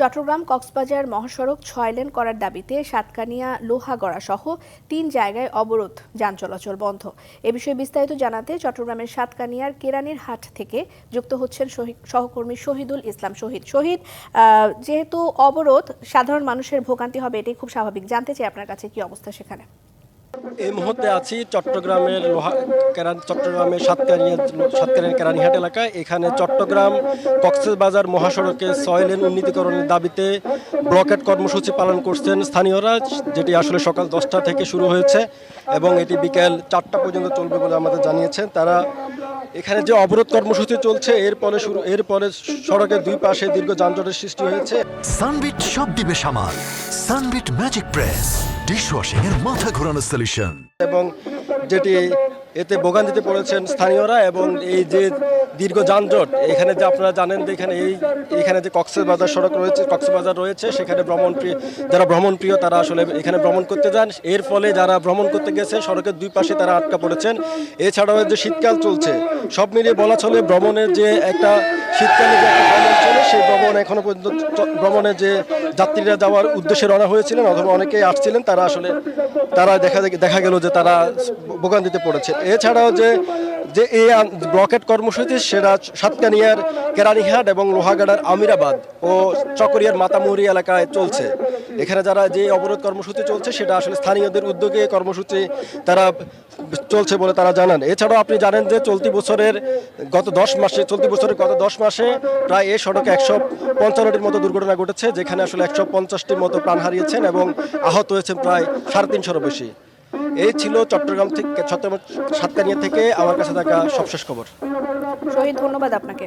চট্টগ্রাম কক্সবাজার মহাসড়ক ছয় লেন করার দাবিতে সাতকানিয়া লোহাগড়া সহ তিন জায়গায় অবরোধ, যান চলাচল বন্ধ। এ বিষয়ে বিস্তারিত জানাতে চট্টগ্রামের সাতকানিয়ার কেরানির হাট থেকে যুক্ত হচ্ছেন সহকর্মী শহীদুল ইসলাম শহীদ। শহীদ যেহেতু অবরোধ, সাধারণ মানুষের ভোগান্তি হবে, এটাই খুব স্বাভাবিক। জানতে চাই আপনার কাছে কি অবস্থা সেখানে? এই মুহূর্তে আছি চট্টগ্রামের লোহা কেরান, চট্টগ্রামের সাতকানিয়া সাতকানিয়া কেরানীহাট এলাকায়। এখানে চট্টগ্রাম কক্সবাজার মহাসড়কে ছয় লেন উন্নীতিকরণের দাবিতে ব্লকেট কর্মসূচি পালন করছেন স্থানীয়রা, যেটি আসলে সকাল দশটা থেকে শুরু হয়েছে এবং এটি বিকেল চারটা পর্যন্ত চলবে বলে আমাদের জানিয়েছেন। তারা এখানে যে অবরোধ কর্মসূচি চলছে এরপরে শুরু এরপরে সড়কের দুই পাশে দীর্ঘ যানজটের সৃষ্টি হয়েছে। সানবিট সব দিবে সামাল। Sunbit magic press. ডিশওয়াশিং এর মাথা ঘোরানো সলিউশন এবং যেটি এতে ভোগান্তিতে পড়েছেন স্থানীয়রা এবং এই যে দীর্ঘ যানজট, এখানে যে আপনারা জানেন যে এখানে এই, এখানে যে কক্সবাজার সড়ক রয়েছে কক্সবাজার রয়েছে, সেখানে ভ্রমণ প্রিয় যারা ভ্রমণ প্রিয় তারা আসলে এখানে ভ্রমণ করতে যান। এর ফলে যারা ভ্রমণ করতে গেছে সড়কের দুই পাশে তারা আটকা পড়েছেন। এছাড়াও যে শীতকাল চলছে, সব মিলিয়ে বলা চলে ভ্রমণের যে একটা শীতকালে যে একটা সেই ভ্রমণ এখনও পর্যন্ত ভ্রমণে যে যাত্রীরা যাওয়ার উদ্দেশ্যে রওনা হয়েছিলেন অথবা অনেকেই আসছিলেন, তারা আসলে তারা দেখা দেখা গেল যে তারা ভোগান্তিতে পড়েছে। এছাড়াও যে যে এই ব্লকেট কর্মসূচি সেটা সাতকানিয়ার কেরানীহাট এবং লোহাগাড়ার আমিরাবাদ ও চকরিয়ার মাতামুহুরি এলাকায় চলছে। এখানে যারা যে অবরোধ কর্মসূচি চলছে, সেটা আসলে স্থানীয়দের উদ্যোগে কর্মসূচি তারা চলছে বলে তারা জানান। এছাড়াও আপনি জানেন যে চলতি বছরের গত দশ মাসে, চলতি বছরের গত দশ মাসে প্রায় এই সড়কে একশো পঞ্চান্নটির মতো দুর্ঘটনা ঘটেছে, যেখানে আসলে একশো পঞ্চাশটির মতো প্রাণ হারিয়েছেন এবং আহত হয়েছেন প্রায় সাড়ে তিনশোরও বেশি। এই ছিল চট্টগ্রাম থেকে সাতকানিয়া থেকে আমার কাছে থাকা সবশেষ খবর। শহীদ ধন্যবাদ আপনাকে।